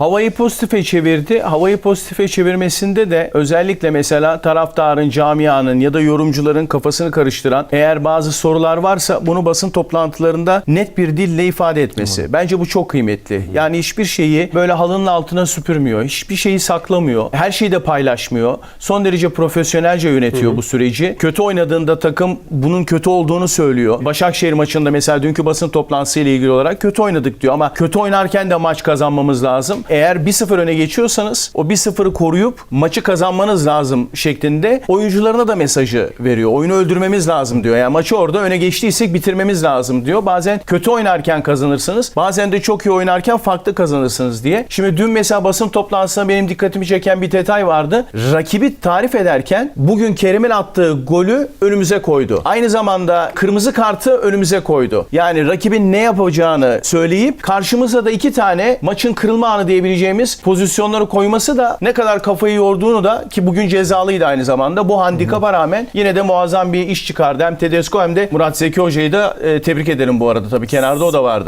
Havayı pozitife çevirdi. Havayı pozitife çevirmesinde de özellikle mesela taraftarın, camianın ya da yorumcuların kafasını karıştıran eğer bazı sorular varsa bunu basın toplantılarında net bir dille ifade etmesi. Bence bu çok kıymetli. Yani hiçbir şeyi böyle halının altına süpürmüyor. Hiçbir şeyi saklamıyor. Her şeyi de paylaşmıyor. Son derece profesyonelce yönetiyor bu süreci. Kötü oynadığında takım bunun kötü olduğunu söylüyor. Başakşehir maçında mesela dünkü basın toplantısı ile ilgili olarak kötü oynadık diyor ama kötü oynarken de maç kazanmamız lazım. Eğer 1-0 öne geçiyorsanız o 1-0'ı koruyup maçı kazanmanız lazım şeklinde oyuncularına da mesajı veriyor. Oyunu öldürmemiz lazım diyor. Yani maçı orada öne geçtiysek bitirmemiz lazım diyor. Bazen kötü oynarken kazanırsınız. Bazen de çok iyi oynarken farklı kazanırsınız diye. Şimdi dün mesela basın toplantısında benim dikkatimi çeken bir detay vardı. Rakibi tarif ederken bugün Kerim'in attığı golü önümüze koydu. Aynı zamanda kırmızı kartı önümüze koydu. Yani rakibin ne yapacağını söyleyip karşımıza da iki tane maçın kırılma anı diyebileceğimiz pozisyonları koyması da ne kadar kafayı yorduğunu da ki bugün cezalıydı aynı zamanda. Bu handikapa rağmen yine de muazzam bir iş çıkardı. Hem Tedesco hem de Murat Zeki Hoca'yı da e, tebrik ederim bu arada. Tabii kenarda o da vardı.